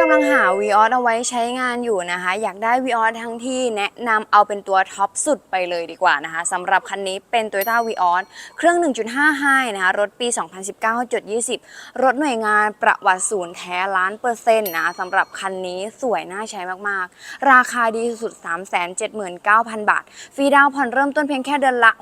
กำลังหา v ีออเอาไว้ใช้งานอยู่นะคะ อยากได้ v ีออทั้งที่แนะนำเอาเป็นตัวท็อปสุดไปเลยดีกว่านะคะสำหรับคันนี้เป็น Toyota v ีออเครื่อง 1.5 ไฮนะคะ รถปี 2019.20 รถหน่วยงานประวัติศูนย์แท้ล้านเปอร์เซ็นต์นะสำหรับคันนี้สวยน่าใช้มากๆ ราคาดีสุด 379,000 บาท ฟรีดาวน์ผ่อนเริ่มต้นเพียงแค่เดือนละ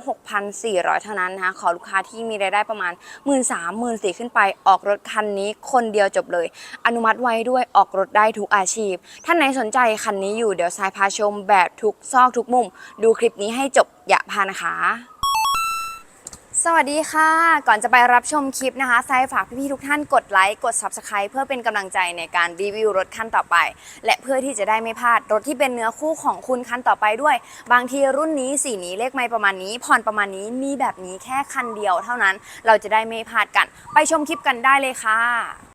6,400 เท่านั้นนะคะขอลูกค้าที่มีรายได้ประมาณ 13,000 14,000ขึ้นไปออกรถคันนี้คนเดียวจบเลย อนุมัติไว้ด้วยออกรถได้ทุกอาชีพ ท่านไหนสนใจคันนี้อยู่เดี๋ยวสายพาชมแบบทุกซอกทุกมุม ดูคลิปนี้ให้จบอย่าพลาดนะคะ สวัสดีค่ะ ก่อนจะไปรับชมคลิปนะคะทรายฝากพี่ๆทุกท่านกดไลค์กด Subscribe เพื่อเป็นกำลังใจในการรีวิวรถคันต่อไป และเพื่อที่จะได้ไม่พลาดรถที่เป็นเนื้อคู่ของคุณคันต่อไปด้วย บางทีรุ่นนี้สีนี้เลขไม่ประมาณนี้ผ่อนประมาณนี้มีแบบนี้แค่คันเดียวเท่านั้น เราจะได้ไม่พลาดกัน ไปชมคลิปกันได้เลยค่ะ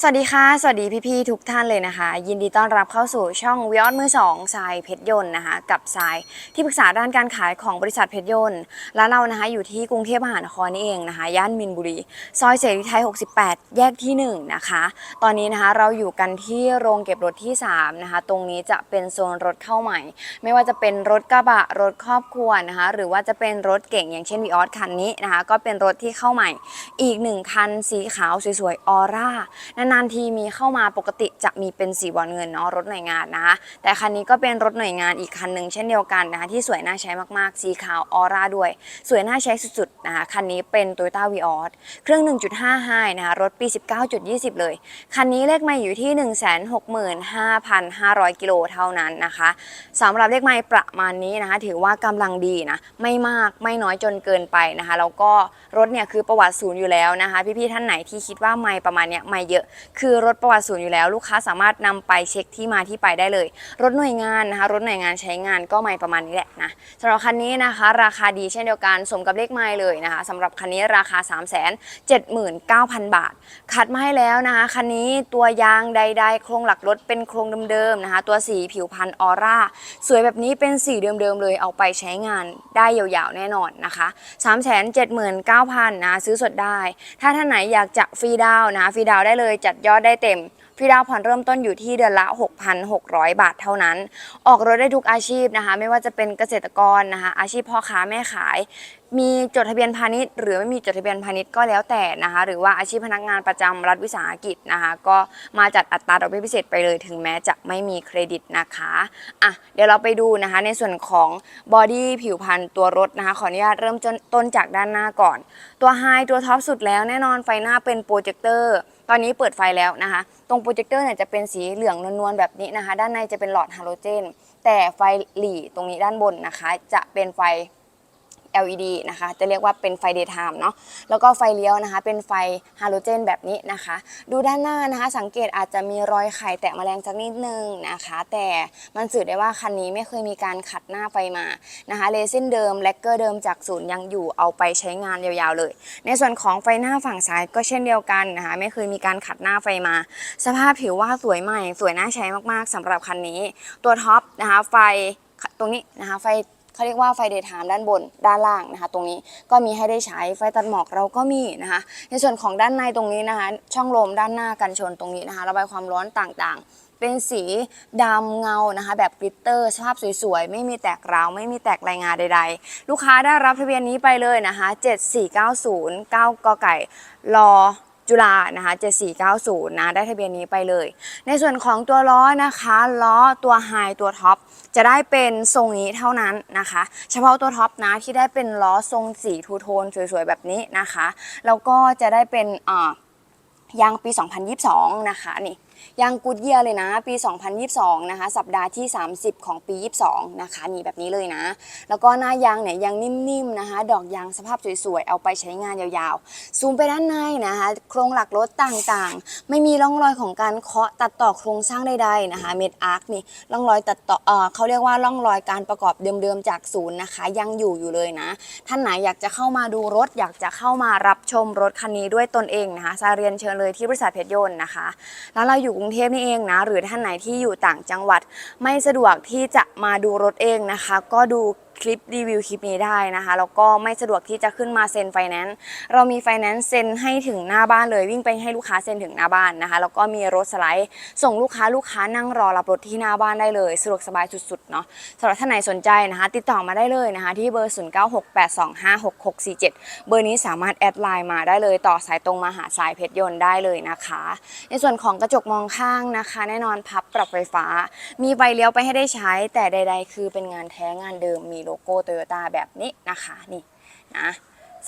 สวัสดีค่ะ สวัสดีพี่ๆทุกท่านเลยนะคะ ยินดีต้อนรับเข้าสู่ช่องวิออสมือสองทรายเพชรยนต์นะคะ กับทรายที่ปรึกษาด้านการขายของบริษัทเพชรยนต์และเรานะคะอยู่ที่กรุงเทพมหานครนี่เองนะคะ ย่านมินบุรี ซอยเสรีไทย 68 แยกที่ 1 นะคะ ตอนนี้นะคะเราอยู่กันที่โรงเก็บรถที่ 3 นะคะ ตรงนี้จะเป็นโซนรถเข้าใหม่ ไม่ว่าจะเป็นรถกระบะรถครอบครัวนะคะ หรือว่าจะเป็นรถเก่งอย่างเช่นวีออสคันนี้นะคะ ก็เป็นรถที่เข้าใหม่ อีกหนึ่งคันสีขาวสวยๆออร่านานๆทีมีเข้ามาปกติจะมีเป็นสีบอลเงินเนาะรถหน่วยงานนะคะ แต่คันนี้ก็เป็นรถหน่วยงานอีกคันหนึ่งเช่นเดียวกันนะคะที่สวยน่าใช้มากๆ สีขาวออร่าด้วย สวยน่าใช้สุดๆนะคะคันนี้เป็น Toyota v ีออสเครื่อง 1.5ไฮนะคะรถปี 19.20 เลย คันนี้เลขไม่อยู่ที่ 165,500 กิโลเท่านั้นนะคะสำหรับเลขไม่ประมาณนี้นะคะ ถือว่ากำลังดีนะไม่มากไม่น้อยจนเกินไปนะคะแล้วก็รถเนี่ยคือประวัติศูนย์อยู่แล้วนะคะ พี่ๆท่านไหนที่คิดว่าไม่ประมาณเนี้ยไม่เยอะคือรถประวัติศูนย์อยู่แล้วลูกค้าสามารถนำไปเช็คที่มาที่ไปได้เลย รถหน่วยงานนะคะ รถหน่วยงานใช้งานก็ไม่ประมาณนี้แหละนะสำหรับคันนี้นะคะ ราคาดีเช่นเดียวกันสมกับเลขไม่เลยนะคะสำหรับคันนี้ราคา 3 7 9 0 0 0 บาท คัดมาให้แล้วนะคะคันนี้ตัวยางใด ๆ โครงหลักรถเป็นโครงเดิมๆนะคะ ตัวสีผิวพันธุ์ออร่าสวยแบบนี้เป็นสีเดิมๆเลยเอาไปใช้งานได้ยาวๆแน่นอนนะคะ3 7 9 0 0 0นะซื้อสดได้ ถ้าท่านไหนอยากจะฟรีดาวนะฟรีดาวได้เลยจัดยอดได้เต็มฟรีดาวผ่อนเริ่มต้นอยู่ที่เดือนละ 6,600 บาทเท่านั้น ออกรถได้ทุกอาชีพนะคะ ไม่ว่าจะเป็นเกษตรกรนะคะ อาชีพพ่อค้าแม่ขาย มีจดทะเบียนพาณิชย์ หรือไม่มีจดทะเบียนพาณิชย์ก็แล้วแต่นะคะ หรือว่าอาชีพพนักงานประจำรัฐวิสาหกิจนะคะ ก็มาจัดอัตราดอกเบี้ยพิเศษไปเลยถึงแม้จะไม่มีเครดิตนะคะอะเดี๋ยวเราไปดูนะคะในส่วนของบอดี้ผิวพันธุ์ตัวรถนะคะ ขออนุญาตเริ่มต้นจากด้านหน้าก่อน ตัวไฮตัวท็อปสุดแล้วแน่นอนไฟหน้าเป็นโปรเจคเตอร์ ตอนนี้เปิดไฟแล้วนะคะ ตรงโปรเจคเตอร์เนี่ยจะเป็นสีเหลืองนวลๆแบบนี้นะคะ ด้านในจะเป็นหลอดฮาโลเจน แต่ไฟหลีตรงนี้ด้านบนนะคะ จะเป็นไฟ LED นะคะ จะเรียกว่าเป็นไฟ daytime เนาะแล้วก็ไฟเลี้ยวนะคะ เป็นไฟฮาโลเจนแบบนี้นะคะ ดูด้านหน้านะคะ สังเกตอาจจะมีรอยไข่แตะแมลงสักนิดนึงนะคะ แต่มันสื่อได้ว่าคันนี้ไม่เคยมีการขัดหน้าไฟมานะคะเลซินเดิมแลกเกอร์เดิมจากศูนย์ยังอยู่เอาไปใช้งานยาวๆเลย ในส่วนของไฟหน้าฝั่งซ้ายก็เช่นเดียวกันนะคะไม่เคยมีการขัดหน้าไฟมา สภาพผิวว่าสวยใหม่ สวยน่าใช้มากๆสำหรับคันนี้ ตัวท็อปนะคะไฟตรงนี้นะคะไฟ เขาเรียกว่าไฟเดย์ไทม์ด้านบนด้านล่างนะคะ ตรงนี้ก็มีให้ได้ใช้ไฟตัดหมอกเราก็มีนะคะ ในส่วนของด้านในตรงนี้นะคะ ช่องลมด้านหน้ากันชนตรงนี้นะคะ ระบายความร้อนต่างๆเป็นสีดำเงานะคะ แบบกลิตเตอร์สภาพสวยๆ ไม่มีแตกราว ไม่มีแตกรายงานใดๆ ลูกค้าได้รับทะเบียนนี้ไปเลยนะคะ 7490 9กไก่รอ จุฬานะคะ7490นะได้ทะเบียนนี้ไปเลย ในส่วนของตัวล้อนะคะล้อตัวไฮตัวท็อปจะได้เป็นทรงนี้เท่านั้นนะคะ เฉพาะตัวท็อปนะที่ได้เป็นล้อทรงสีทูโทนสวยๆแบบนี้นะคะแล้วก็จะได้เป็นอ่ายางปี 2022 นะคะนี่ ยางกูดเยียเลยนะ ปี 2022 นะคะ สัปดาห์ที่ 30 ของปี 22 นะคะนี่แบบนี้เลยนะ แล้วก็หน้ายางเนี่ยยังนิ่มๆนะคะ ดอกยางสภาพสวยๆ เอาไปใช้งานยาวๆ ซูมไปด้านในนะคะ โครงหลักรถต่างๆ ไม่มีร่องรอยของการเคาะตัดต่อโครงสร้างใดๆนะคะ เม็ดอาร์คนี่ร่องรอยตัดต่อเออเขาเรียกว่าร่องรอยการประกอบเดิมๆจากศูนย์นะคะ ยังอยู่อยู่เลยนะ ท่านไหนอยากจะเข้ามาดูรถ อยากจะเข้ามารับชมรถคันนี้ด้วยตนเองนะคะซาเรียนเชิญเลยที่บริษัทเพชรยนต์นะคะ แล้วเราอยู่กรุงเทพนี่เองนะ หรือท่านไหนที่อยู่ต่างจังหวัด ไม่สะดวกที่จะมาดูรถเองนะคะ ก็ดู คลิปรีวิวคลิปนี้ได้นะคะ แล้วก็ไม่สะดวกที่จะขึ้นมาเซ็นไฟแนนซ์เรามีไฟแนนซ์เซ็นให้ถึงหน้าบ้านเลย วิ่งไปให้ลูกค้าเซ็นถึงหน้าบ้านนะคะ แล้วก็มีรถสไลด์ส่งลูกค้าลูกค้านั่งรอรับรถที่หน้าบ้านได้เลย สะดวกสบายสุดๆเนาะสำหรับท่านไหนสนใจนะคะ ติดต่อมาได้เลยนะคะ ที่เบอร์ 0968256647 เบอร์นี้สามารถแอดไลน์มาได้เลยต่อสายตรงมาหาสายเพชรยนต์ได้เลยนะคะ ในส่วนของกระจกมองข้างนะคะ แน่นอนพับปรับไฟฟ้า มีใบเลี้ยวไปให้ได้ใช้ แต่ใด ๆ คือเป็นงานแท้งานเดิมมีโลโก้โตโยต้าแบบนี้นะคะนี่นะ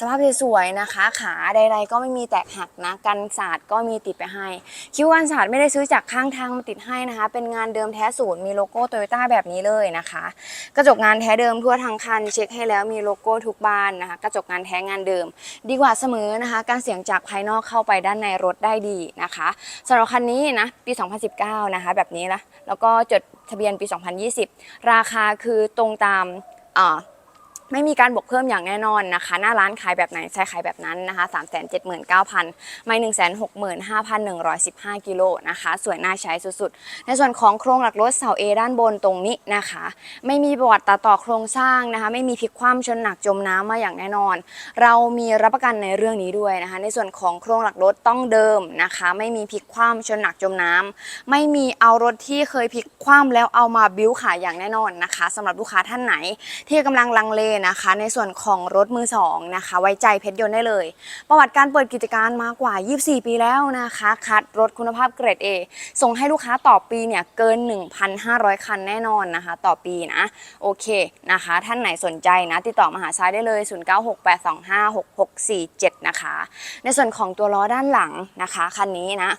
สภาพสวยๆนะคะ ขาใดๆก็ไม่มีแตกหักนะ กันศาสตร์ก็มีติดไปให้ คิ้วกันศาสตร์ไม่ได้ซื้อจากข้างทางมาติดให้นะคะ เป็นงานเดิมแท้ศูนย์มีโลโก้โตโยต้าแบบนี้เลยนะคะ กระจกงานแท้เดิมทั่วทั้งคัน เช็คให้แล้วมีโลโก้ทุกบานนะคะ กระจกงานแท้งานเดิม ดีกว่าเสมอนะคะ การเสียงจากภายนอกเข้าไปด้านในรถได้ดีนะคะสำหรับคันนี้นะปี 2019 นะคะ แบบนี้นะแล้วก็จดทะเบียนปี 2020 ราคาคือตรงตาม อ่า ไม่มีการบวกเพิ่มอย่างแน่นอนนะคะ หน้าร้านขายแบบไหนใช้ขายแบบนั้นนะคะ 3 7 9 0 0 0 ไม่ 1 6 5 1 1 5 กิโลนะคะ สวยน่าใช้สุดๆ ในส่วนของโครงหลักรถเสา A ด้านบนตรงนี้นะคะ ไม่มีประวัติตัดต่อโครงสร้างนะคะ ไม่มีพลิกคว่ำชนหนักจมน้ำมาอย่างแน่นอน เรามีรับประกันในเรื่องนี้ด้วยนะคะ ในส่วนของโครงหลักรถต้องเดิมนะคะ ไม่มีพลิกคว่ำชนหนักจมน้ำไม่มีเอารถที่เคยพลิกคว่ำแล้วเอามาบิ้วขายอย่างแน่นอนนะคะสำหรับลูกค้าท่านไหนที่กำลังลังเลนะคะ ในส่วนของรถมือสองนะคะ ไว้ใจเพชรยนต์ได้เลย ประวัติการเปิดกิจการมากว่า 24 ปีแล้วนะคะ คัดรถคุณภาพเกรด A ส่งให้ลูกค้าต่อปีเนี่ยเกิน 1,500 คันแน่นอนนะคะ ต่อปีนะ โอเคนะคะ ท่านไหนสนใจนะ ติดต่อมาหาซ้ายได้เลย 0968256647 นะคะ ในส่วนของตัวล้อด้านหลังนะคะคันนี้นะ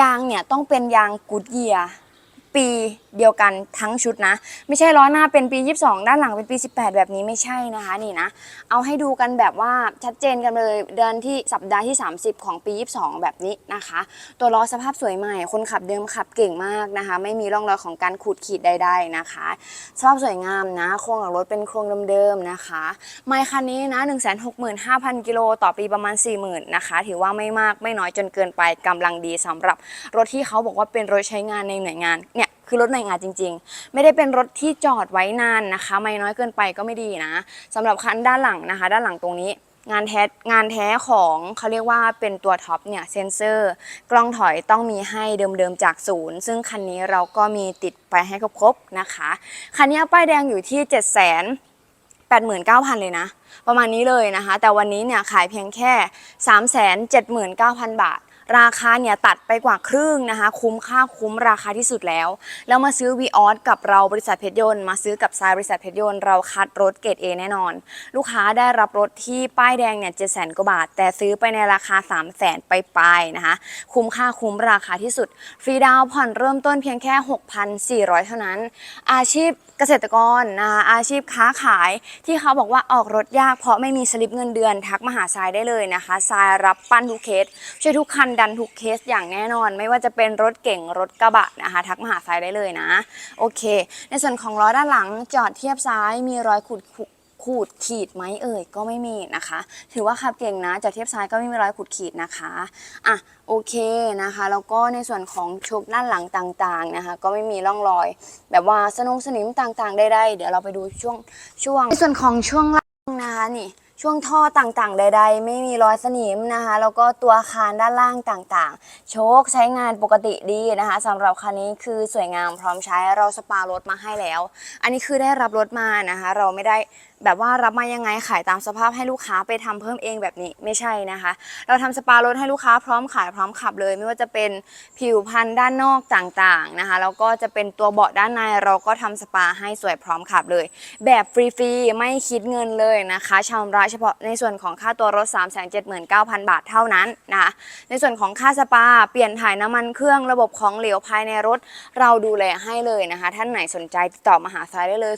ยางเนี่ยต้องเป็นยางกูดเยียปี เดียวกันทั้งชุดนะ ไม่ใช่ล้อหน้าเป็นปี 22 ด้านหลังเป็นปี 18 แบบนี้ไม่ใช่นะคะนี่นะ เอาให้ดูกันแบบว่าชัดเจนกันเลยเดือนที่สัปดาห์ที่ 30 ของปี 22 แบบนี้นะคะ ตัวล้อสภาพสวยใหม่ คนขับเดิมขับเก่งมากนะคะ ไม่มีร่องรอยของการขูดขีดใด ๆนะคะ สภาพสวยงามนะโครงหลังรถเป็นโครงเดิมๆนะคะไมค์คันนี้นะ 165,000 กิโลต่อปีประมาณ 40,000นะคะ ถือว่าไม่มากไม่น้อยจนเกินไปกำลังดีสำหรับรถที่เขาบอกว่าเป็นรถใช้งานในหน่วยงานเนี่ยคือรถหน่วยงานจริง ๆ ไม่ได้เป็นรถที่จอดไว้นานนะคะ ไม่น้อยเกินไปก็ไม่ดีนะสำหรับคันด้านหลังนะคะ ด้านหลังตรงนี้งานแท้งานแท้ของเขาเรียกว่าเป็นตัวท็อปเนี่ยเซนเซอร์ กล้องถอยต้องมีให้เดิมๆจากศูนย์ ซึ่งคันนี้เราก็มีติดไปให้ครบๆนะคะ คันนี้ป้ายแดงอยู่ที่ 7 0 0 0 0 89,000 เลยนะ ประมาณนี้เลยนะคะ แต่วันนี้เนี่ยขายเพียงแค่ 379,000 บาท ราคาเนี่ยตัดไปกว่าครึ่งนะคะ คุ้มค่าคุ้มราคาที่สุดแล้ว แล้วมาซื้อ v ีออสกับเราบริษัทเพชรยนต์มาซื้อกับทรายบริษัทเพชรยนต์เราคัดรถเกรด A แน่นอน ลูกค้าได้รับรถที่ป้ายแดงเนี่ยเจ็ดแสนกว่าบาท แต่ซื้อไปในราคา 3 0 0แสนไปปลายๆนะคะ คุ้มค่าคุ้มราคาที่สุด ฟรีดาวน์ผ่อนเริ่มต้นเพียงแค่ 6,400 เท่านั้น อาชีพเกษตรกรนะคะอาชีพค้าขายที่เขาบอกว่าออกรถยากเพราะไม่มีสลิปเงินเดือนทักมาหาทรายได้เลยนะคะทรายรับปั้นทุกเคสช่วยทุกคันดันทุกเคสอย่างแน่นอน ไม่ว่าจะเป็นรถเก่งรถกระบะนะคะ ทักมาหาทรายได้เลยนะ โอเค ในส่วนของล้อด้านหลังจอดเทียบซ้ายมีรอยขูดขูดขีดไหมเอ่ยก็ไม่มีนะคะ ถือว่าขับเก่งนะจอดเทียบซ้ายก็ไม่มีรอยขูดขีดนะคะอะโอเคนะคะแล้วก็ในส่วนของโชคด้านหลังต่างๆนะคะ ก็ไม่มีร่องรอย แบบว่าสนงสนิมต่างๆใดๆเดี๋ยวเราไปดูช่วงช่วงในส่วนของช่วงล่างนะคะนี่ ช่วงท่อต่างๆ ใด ๆ ไม่มีรอยสนิมนะคะแล้วก็ตัวคานด้านล่างต่างๆ โชคใช้งานปกติดีนะคะสำหรับคันนี้คือสวยงามพร้อมใช้เราสปารถมาให้แล้ว อันนี้คือได้รับรถมานะคะ เราไม่ได้ แบบว่ารับมายังไงขายตามสภาพให้ลูกค้าไปทำเพิ่มเองแบบนี้ไม่ใช่นะคะ เราทำสปารถให้ลูกค้าพร้อมขายพร้อมขับเลย ไม่ว่าจะเป็นผิวพันธุ์ด้านนอกต่างๆนะคะแล้วก็จะเป็นตัวเบาะด้านในเราก็ทำสปาให้สวยพร้อมขับเลย แบบฟรีๆไม่คิดเงินเลยนะคะชำระเฉพาะในส่วนของค่าตัวรถ 379,000 บาทเท่านั้นนะคะในส่วนของค่าสปาเปลี่ยนถ่ายน้ำมันเครื่องระบบของเหลวภายในรถ เราดูแลให้เลยนะคะ ท่านไหนสนใจติดต่อมาหาซายได้เลย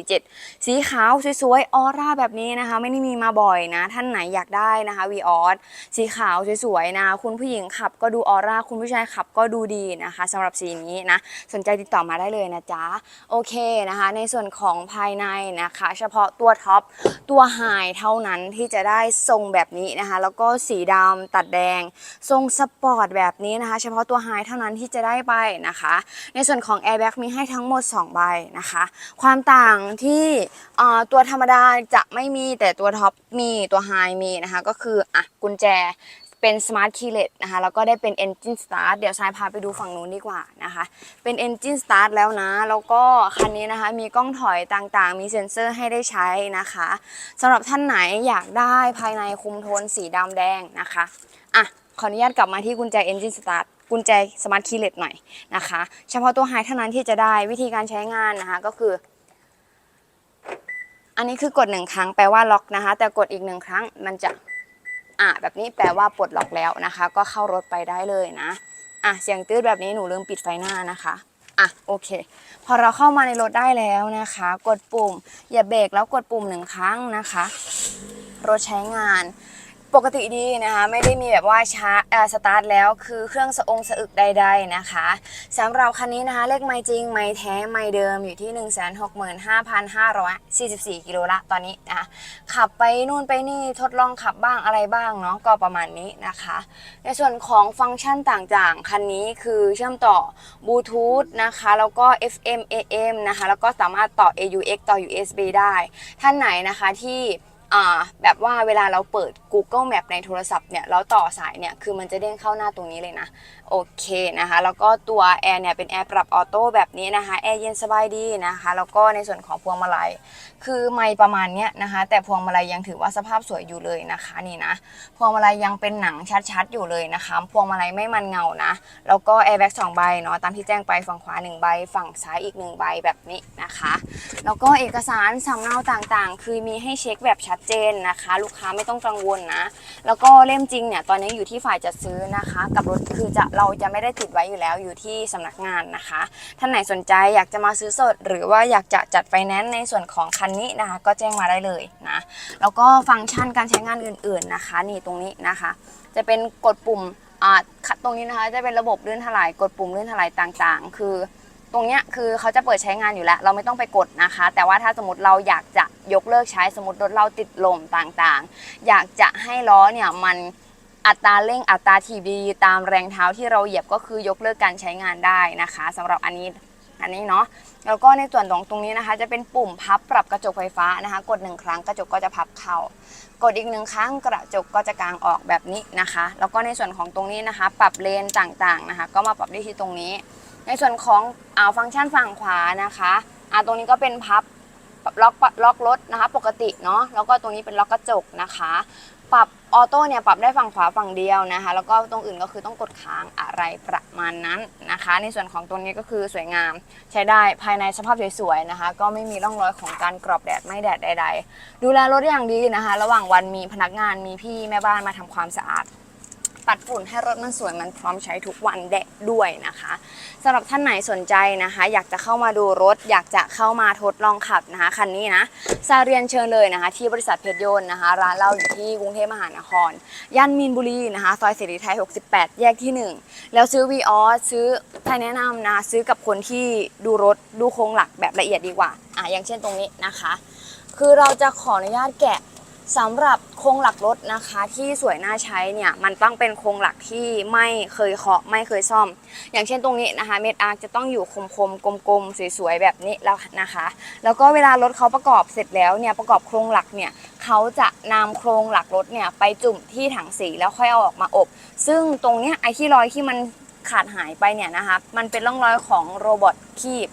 47 สีขาวสวยๆออร่าแบบนี้นะคะ ไม่ได้มีมาบ่อยนะ ท่านไหนอยากได้นะคะวีออสสีขาวสวยๆนะ คุณผู้หญิงขับก็ดูออร่าคุณผู้ชายขับก็ดูดีนะคะสำหรับสีนี้นะ สนใจติดต่อมาได้เลยนะจ๊ะ โอเคนะคะ ในส่วนของภายในนะคะ เฉพาะตัวท็อปตัวไฮเท่านั้นที่จะได้ทรงแบบนี้นะคะ แล้วก็สีดำตัดแดง ทรงสปอร์ตแบบนี้นะคะ เฉพาะตัวไฮเท่านั้นที่จะได้ไปนะคะ ในส่วนของ Airbag มีให้ทั้งหมด 2 ใบนะคะ ความต่างที่ตัวธรรมดาจะไม่มีแต่ตัวท็อปมีตัวไฮมีนะคะ ก็คืออะกุญแจเป็น Smart Keyless นะคะ แล้วก็ได้เป็น Engine Start เดี๋ยวชายพาไปดูฝั่งนู้นดีกว่านะคะ เป็น Engine Start แล้วนะ แล้วก็คันนี้นะคะ มีกล้องถอยต่างๆ มีเซ็นเซอร์ให้ได้ใช้นะคะสำหรับท่านไหนอยากได้ภายในคุมโทนสีดำแดงนะคะ อะ ขออนุญาตกลับมาที่กุญแจ Engine Start กุญแจ Smart Keyless หน่อยนะคะ เฉพาะตัวไฮเท่านั้นที่จะได้วิธีการใช้งานนะคะ ก็คือ อันนี้คือกดหนึ่งครั้งแปลว่าล็อกนะคะ แต่กดอีกหนึ่งครั้งมันจะอะแบบนี้แปลว่าปลดล็อกแล้วนะคะ ก็เข้ารถไปได้เลยนะอะเสียงตืดแบบนี้หนูลืมปิดไฟหน้านะคะอะโอเค พอเราเข้ามาในรถได้แล้วนะคะ กดปุ่ม อย่าเบรกแล้วกดปุ่มหนึ่งครั้งนะคะ รถใช้งาน ปกติดีนะคะไม่ได้มีแบบว่าช้าสตาร์ทแล้วคือเครื่องสะองสะอึกใด ๆนะคะสำหรับคันนี้นะคะเลขไม่จริงไม่แท้ไม่เดิมอยู่ที่ 165,544 กิโลละตอนนี้นะะขับไปนู่นไปนี่ทดลองขับบ้างอะไรบ้างเนาะก็ประมาณนี้นะคะ ในส่วนของฟังก์ชันต่างๆ คันนี้คือเชื่อมต่อบลูทูธนะคะแล้วก็ FM AM นะคะแล้วก็สามารถต่อ AUX ต่อ USB ได้ ท่านไหนนะคะที่ แบบว่าเวลาเราเปิด Google Map ในโทรศัพท์เนี่ยแล้วต่อสายเนี่ยคือมันจะเด้งเข้าหน้าตรงนี้เลยนะ โอเคนะคะ แล้วก็ตัวแอร์เนี่ยเป็นแอร์ปรับออโต้แบบนี้นะคะแอร์เย็นสบายดีนะคะ แล้วก็ในส่วนของพวงมาลัย คือไม่ประมาณเนี้ยนะคะ แต่พวงมาลัยยังถือว่าสภาพสวยอยู่เลยนะคะนี่นะ พวงมาลัยยังเป็นหนังชัดๆอยู่เลยนะคะ พวงมาลัยไม่มันเงานะแล้วก็แอร์แบ็กสองใบเนาะตามที่แจ้งไปฝั่งขวาหนึ่งใบ ฝั่งซ้ายอีกหนึ่งใบแบบนี้นะคะ แล้วก็เอกสารสำเนาต่างๆ คือมีให้เช็คแบบชัดเจนนะคะ ลูกค้าไม่ต้องกังวลนะ แล้วก็เล่มจริงเนี่ยตอนนี้อยู่ที่ฝ่ายจัดซื้อนะคะ กับรถคือจะเราจะไม่ได้ติดไว้อยู่แล้วอยู่ที่สำนักงานนะคะ ท่านไหนสนใจอยากจะมาซื้อสด หรือว่าอยากจะจัดไฟแนนซ์ในส่วนของคันนี้นะคะ ก็แจ้งมาได้เลยนะ แล้วก็ฟังก์ชันการใช้งานอื่น ๆนะคะ นี่ตรงนี้นะคะ จะเป็นกดปุ่มอ่าตรงนี้นะคะ จะเป็นระบบลื่นถลายกดปุ่มลื่นถลายต่างๆ คือตรงเนี้ยคือเขาจะเปิดใช้งานอยู่แล้ว เราไม่ต้องไปกดนะคะ แต่ว่าถ้าสมมติเราอยากจะยกเลิกใช้สมมติรถเราติดลมต่างๆ อยากจะให้ล้อเนี่ยมันอัตราเร่งอัตราถีบีตามแรงเท้าที่เราเหยียบก็คือยกเลิกการใช้งานได้นะคะสำหรับอันนี้ อันนี้เนาะแล้วก็ในส่วนของตรงนี้นะคะ จะเป็นปุ่มพับปรับกระจกไฟฟ้านะคะ กดหนึ่งครั้งกระจกก็จะพับเข้ากดอีกหนึ่งครั้งกระจกก็จะกางออกแบบนี้นะคะ แล้วก็ในส่วนของตรงนี้นะคะ ปรับเลนต่างๆนะคะ ก็มาปรับได้ที่ตรงนี้ ในส่วนของอาฟังก์ชันฝั่งขวานะคะอ่าตรงนี้ก็เป็นพับล็อกล็อกรถนะคะ ปกติเนาะแล้วก็ตรงนี้เป็นล็อกกระจกนะคะ ปรับออโต้เนี่ยปรับได้ฝั่งขวาฝั่งเดียวนะคะ แล้วก็ตรงอื่นก็คือต้องกดค้างอะไรประมาณนั้นนะคะ ในส่วนของตรงนี้ก็คือสวยงามใช้ได้ภายในสภาพสวยๆนะคะ ก็ไม่มีร่องรอยของการกรอบแดดไม่แดดใด ๆ ดูแลรถอย่างดีนะคะ ระหว่างวันมีพนักงานมีพี่แม่บ้านมาทำความสะอาด ปัดฝุ่นให้รถมันสวยมันพร้อมใช้ทุกวันแดดด้วยนะคะสำหรับท่านไหนสนใจนะคะ อยากจะเข้ามาดูรถ อยากจะเข้ามาทดลองขับนะคะคันนี้นะซาเรียนเชิญเลยนะคะ ที่บริษัทเพชรยนต์นะคะ ร้านเราอยู่ที่กรุงเทพมหานครย่านมีนบุรีนะคะซอยเสรีไทย 68 แยกที่ 1 แล้วซื้อวีออซื้อใครแนะนำนะซื้อกับคนที่ดูรถดูโครงหลักแบบละเอียดดีกว่าอะอย่างเช่นตรงนี้นะคะ คือเราจะขออนุญาตแกะ สำหรับโครงหลักรถนะคะที่สวยน่าใช้เนี่ยมันต้องเป็นโครงหลักที่ไม่เคยเคาะไม่เคยซ่อม อย่างเช่นตรงนี้นะคะเม็ดอาร์คจะต้องอยู่คมๆกลมๆสวยๆแบบนี้แล้วนะคะ แล้วก็เวลารถเขาประกอบเสร็จแล้วเนี่ยประกอบโครงหลักเนี่ยเขาจะนำโครงหลักรถเนี่ยไปจุ่มที่ถังสีแล้วค่อยเอาออกมาอบ ซึ่งตรงเนี้ยไอ้ที่รอยที่มันขาดหายไปเนี่ยนะคะมันเป็นร่องรอยของโรบอทคีบ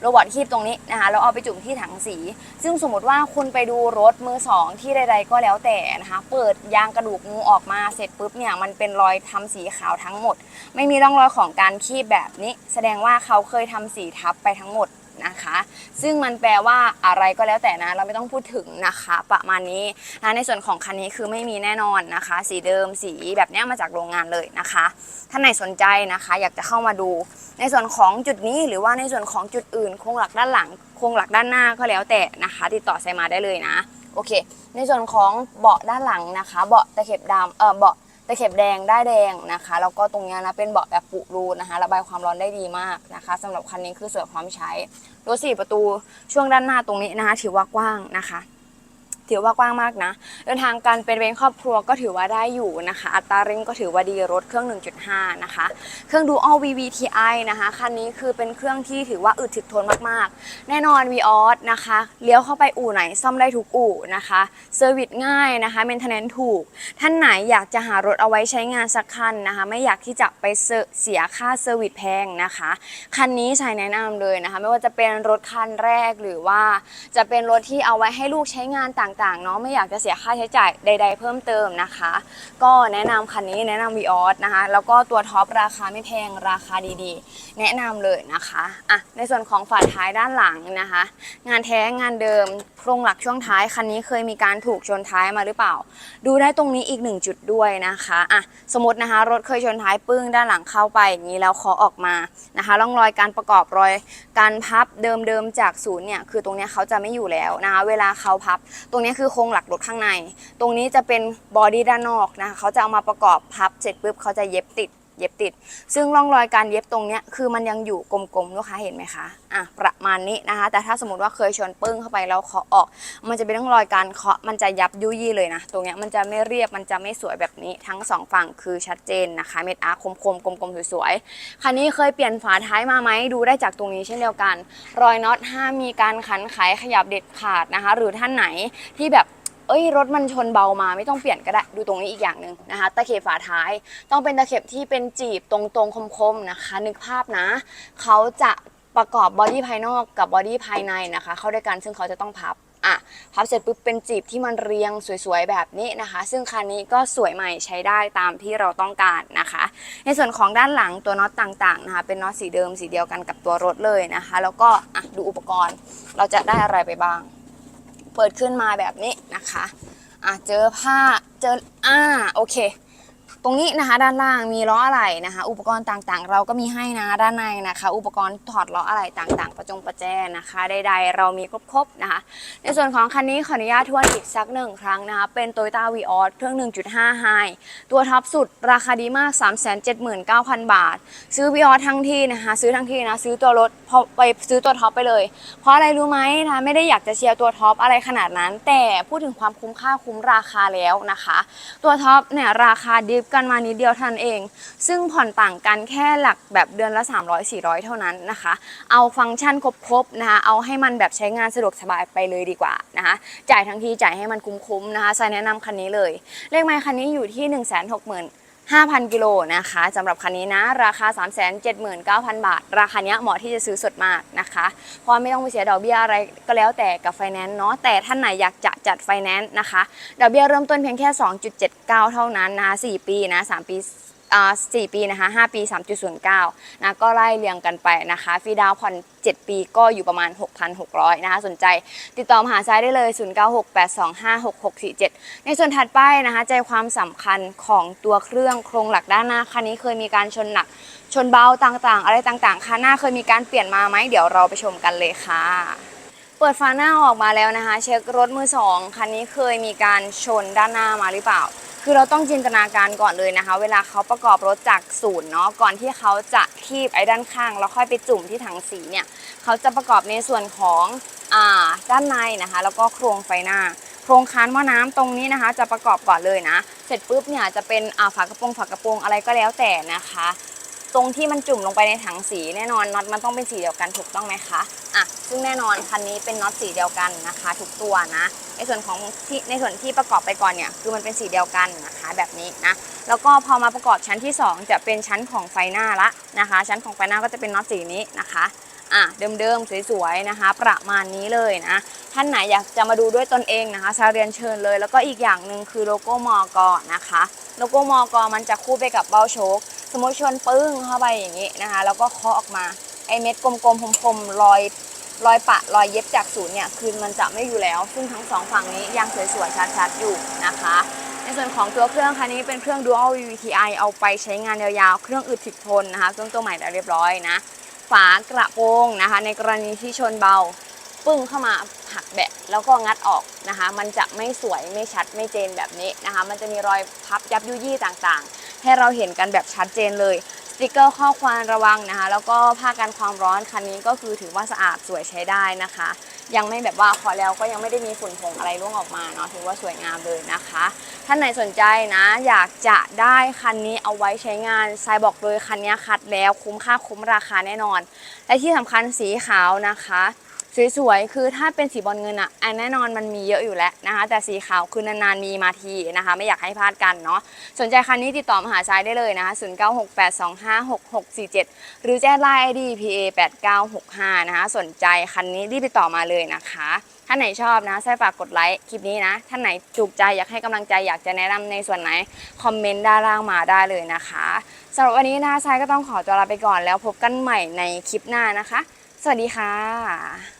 โรบอทคีบตรงนี้นะคะแล้วเอาไปจุ่มที่ถังสี ซึ่งสมมติว่าคุณไปดูรถมือสองที่ใด ๆ ก็แล้วแต่นะคะ เปิดยางกระดูกงูออกมาเสร็จปุ๊บเนี่ยมันเป็นรอยทำสีขาวทั้งหมด ไม่มีร่องรอยของการคีบแบบนี้ แสดงว่าเขาเคยทำสีทับไปทั้งหมด นะคะ ซึ่งมันแปลว่าอะไรก็แล้วแต่นะเราไม่ต้องพูดถึงนะคะ ประมาณนี้นะในส่วนของคันนี้คือไม่มีแน่นอนนะคะ สีเดิมสีแบบนี้มาจากโรงงานเลยนะคะท่านไหนสนใจนะคะ อยากจะเข้ามาดู ในส่วนของจุดนี้หรือว่าในส่วนของจุดอื่นโครงหลักด้านหลังโครงหลักด้านหน้าก็แล้วแต่นะคะ ติดต่อไซมาได้เลยนะโอเค ในส่วนของเบาะด้านหลังนะคะ เบาะตะเข็บดำเออเบาะ ตะเข็บแดงได้แดงนะคะ แล้วก็ตรงนี้นะเป็นเบาะแบบปุรูนะคะ ระบายความร้อนได้ดีมากนะคะสำหรับคันนี้คือสวยพร้อมใช้รถสี่ประตูช่วงด้านหน้าตรงนี้นะคะถือว่ากว้างนะคะ ถือว่ากว้างมากนะ เดินทางการเป็นเบนครอบครัวก็ถือว่าได้อยู่นะคะ อัตราเร่งก็ถือว่าดีรถเครื่อง 1.5 นะคะ เครื่อง Dual VVTi นะคะ คันนี้คือเป็นเครื่องที่ถือว่าอึดถึกทนมากๆ แน่นอน v ีออสนะคะเลี้ยวเข้าไปอู่ไหนซ่อมได้ทุกอู่นะคะเซอร์วิสง่ายนะคะเมนเทนแนนถูก ท่านไหนอยากจะหารถเอาไว้ใช้งานสักคันนะคะ ไม่อยากที่จะไปเสียค่าเซอร์วิสแพงนะคะ คันนี้ใช้แนะนำเลยนะคะ ไม่ว่าจะเป็นรถคันแรกหรือว่าจะเป็นรถที่เอาไว้ให้ลูกใช้งานต่างๆเนาะไม่อยากจะเสียค่าใช้จ่ายใด ๆ เพิ่มเติมนะคะ ก็แนะนำคันนี้แนะนำวีออสนะคะ แล้วก็ตัวท็อปราคาไม่แพงราคาดีๆ แนะนำเลยนะคะอะในส่วนของฝาท้ายด้านหลังนะคะ งานแท้งานเดิมโครงหลักช่วงท้ายคันนี้เคยมีการถูกชนท้ายมาหรือเปล่า ดูได้ตรงนี้อีกหนึ่งจุดด้วยนะคะอะสมมตินะคะ รถเคยชนท้ายปึ้งด้านหลังเข้าไปอย่างนี้แล้วเคาะออกมานะคะร่องรอยการประกอบรอยการพับเดิมๆจากศูนย์เนี่ยคือตรงนี้เขาจะไม่อยู่แล้วนะคะ เวลาเขาพับตรงนี้คือโครงหลักรถข้างใน ตรงนี้จะเป็นบอดี้ด้านนอกนะคะเขาจะเอามาประกอบพับเสร็จปุ๊บเขาจะเย็บติด เย็บติด ซึ่งร่องรอยการเย็บตรงเนี้ยคือมันยังอยู่กลมๆลูกค้าเห็นไหมคะอะประมาณนี้นะคะ แต่ถ้าสมมติว่าเคยชนปึ้งเข้าไปแล้วเคาะออก มันจะเป็นร่องรอยการเคาะมันจะยับยุยี่เลยนะตรงเนี้ยมันจะไม่เรียบมันจะไม่สวยแบบนี้ทั้งสองฝั่งคือชัดเจนนะคะเม็ดอาร์คมๆกลมๆสวยๆคันนี้เคยเปลี่ยนฝาท้ายมาไหมดูได้จากตรงนี้เช่นเดียวกัน รอยน็อตห้ามมีการขันไขขยับเด็ดขาดนะคะ หรือท่านไหนที่แบบ เอ้ยรถมันชนเบามาไม่ต้องเปลี่ยนก็ได้ดูตรงนี้อีกอย่างหนึ่งนะคะ ตะเข็บฝาท้าย ต้องเป็นตะเข็บที่เป็นจีบตรงๆคมๆนะคะ นึกภาพนะเขาจะประกอบบอดี้ภายนอกกับบอดี้ภายในนะคะ เข้าด้วยกันซึ่งเขาจะต้องพับอะพับเสร็จปุ๊บเป็นจีบที่มันเรียงสวยๆแบบนี้นะคะ ซึ่งคันนี้ก็สวยใหม่ใช้ได้ตามที่เราต้องการนะคะ ในส่วนของด้านหลังตัวน็อตต่างๆนะคะเป็นน็อตสีเดิมสีเดียวกันกับตัวรถเลยนะคะ แล้วก็อะดูอุปกรณ์เราจะได้อะไรไปบ้าง เปิดขึ้นมาแบบนี้นะคะอะเจอผ้าเจออ่าโอเค ตรงนี้นะคะ ด้านล่างมีล้ออะไรนะคะ อุปกรณ์ต่างๆ เราก็มีให้นะด้านในนะคะ อุปกรณ์ถอดล้ออะไรต่างๆ ประจงประแจนะคะใดๆเรามีครบๆนะคะ ในส่วนของคันนี้ขออนุญาตทวนอีกสักหนึ่งครั้งนะคะ เป็น Toyota v ีออเครื่อง 1.5 High ตัวท็อปสุดราคาดีมาก 379,000 บาท ซื้อ v ีออทั้งที่นะคะ ซื้อทั้งที่นะซื้อตัวรถพอไปซื้อตัวท็อปไปเลย เพราะอะไรรู้ไหมนะไม่ได้อยากจะเชียร์ตัวท็อปอะไรขนาดนั้น แต่พูดถึงความคุ้มค่าคุ้มราคาแล้วนะคะ ตัวท็อปเนี่ยราคาดิฟกันมานิดเดียวท่านั้นเอง ซึ่งผ่อนต่างกันแค่หลักแบบเดือนละ 300-400 เท่านั้นนะคะ เอาฟังก์ชันครบๆนะคะ เอาให้มันแบบใช้งานสะดวกสบายไปเลยดีกว่านะคะ จ่ายทั้งทีจ่ายให้มันคุ้มๆนะคะใส่แนะนำคันนี้เลย เลขไมล์คันนี้อยู่ที่ 1 6 0 0 0 0 5,000 กิโลนะคะสำหรับคันนี้นะ ราคา 379,000 บาท ราคาเนี้ยเหมาะที่จะซื้อสดมากนะคะ เพราะไม่ต้องไปเสียดอกเบี้ยอะไรก็แล้วแต่กับไฟแนนซ์เนาะแต่ท่านไหนอยากจะจัดไฟแนนซ์นะคะดอกเบี้ยเริ่มต้นเพียงแค่ 2.79 เท่านั้นนะคะ4ปีนะ 3 ปี อ่า4ปีนะคะ5ปี 3.09นะก็ไล่เรียงกันไปนะคะฟรีดาวผ่อน 7 ปีก็อยู่ประมาณ 6,600นะคะสนใจติดต่อมาหาซ้ายได้เลย 0968256647 ในส่วนถัดไปนะคะใจความสำคัญของตัวเครื่องโครงหลักด้านหน้าคันนี้เคยมีการชนหนักชนเบาต่างๆ อะไรต่างๆ คันหน้าเคยมีการเปลี่ยนมาไหมเดี๋ยวเราไปชมกันเลยค่ะเปิดฝาหน้าออกมาแล้วนะคะ เช็ครถมือสองคันนี้เคยมีการชนด้านหน้ามาหรือเปล่า คือเราต้องจินตนาการก่อนเลยนะคะ เวลาเขาประกอบรถจากศูนย์เนาะก่อนที่เขาจะคีบไอ้ด้านข้างแล้วค่อยไปจุ่มที่ถังสีเนี่ยเขาจะประกอบในส่วนของอ่าด้านในนะคะ แล้วก็โครงไฟหน้า โครงคานหม้อน้ำตรงนี้นะคะ จะประกอบก่อนเลยนะ เสร็จปุ๊บเนี่ยจะเป็นอ่าฝากระโปรงฝากระโปรงอะไรก็แล้วแต่นะคะ ตรงที่มันจุ่มลงไปในถังสีแน่นอนน็อตมันต้องเป็นสีเดียวกันถูกต้องไหมคะ อะซึ่งแน่นอนคันนี้เป็นน็อตสีเดียวกันนะคะ ทุกตัวนะ ในส่วนของที่ในส่วนที่ประกอบไปก่อนเนี่ยคือมันเป็นสีเดียวกันนะคะแบบนี้นะแล้วก็พอมาประกอบชั้นที่ 2 จะเป็นชั้นของไฟหน้าละนะคะ ชั้นของไฟหน้าก็จะเป็นน็อตสีนี้นะคะอะเดิมๆสวยๆนะคะ ประมาณนี้เลยนะท่านไหนอยากจะมาดูด้วยตนเองนะคะชาเรียนเชิญเลย แล้วก็อีกอย่างหนึ่งคือโลโก้มอกนะคะ โลโก้มอกมันจะคู่ไปกับเบ้าโชคสมมติชนปึ้งเข้าไปอย่างนี้นะคะ แล้วก็เคาะออกมา ไอเม็ดกลมๆคมๆรอยรอยปะรอยเย็บจากศูนย์เนี่ยคือมันจะไม่อยู่แล้ว ซึ่งทั้งสองฝั่งนี้ยังสวยๆชัดๆอยู่นะคะ ในส่วนของตัวเครื่องคันนี้เป็นเครื่อง Dual VVTi เอาไปใช้งานยาวๆ เครื่องอึดถึกทนนะคะ เครื่องตัวใหม่แล้วเรียบร้อยนะ ฝากระโปรงนะคะ ในกรณีที่ชนเบา ปึ้งเข้ามาหักแบะแล้วก็งัดออกนะคะ มันจะไม่สวยไม่ชัดไม่เจนแบบนี้นะคะ มันจะมีรอยพับยับยุยี่ต่างๆ ให้เราเห็นกันแบบชัดเจนเลย ติกเกอร์ข้อความระวังนะคะ แล้วก็ผ้ากันความร้อนคันนี้ก็คือถือว่าสะอาดสวยใช้ได้นะคะ ยังไม่แบบว่าขอแล้วก็ยังไม่ได้มีฝุ่นผงอะไรร่วงออกมาเนาะถือว่าสวยงามเลยนะคะ ท่านไหนสนใจนะ อยากจะได้คันนี้เอาไว้ใช้งานทรายบอกเลยคันนี้คัดแล้วคุ้มค่าคุ้มราคาแน่นอน และที่สำคัญสีขาวนะคะ สวยๆ คือถ้าเป็นสีบอลเงินอะอันแน่นอนมันมีเยอะอยู่แล้วนะคะ แต่สีขาวคือนานๆมีมาทีนะคะ ไม่อยากให้พลาดกันเนาะ สนใจคันนี้ติดต่อมาหาชายได้เลยนะคะ0968256647 หรือแจ้งไลน์ ID PA8965 นะคะ สนใจคันนี้รีบติดต่อมาเลยนะคะ ท่านไหนชอบนะใส่ฝากกดไลค์คลิปนี้นะ ท่านไหนถูกใจอยากให้กำลังใจอยากจะแนะนำในส่วนไหน คอมเมนต์ด้านล่างมาได้เลยนะคะสำหรับวันนี้นะคะชายก็ต้องขอตัวลาไปก่อนแล้วพบกันใหม่ในคลิปหน้านะคะ สวัสดีค่ะ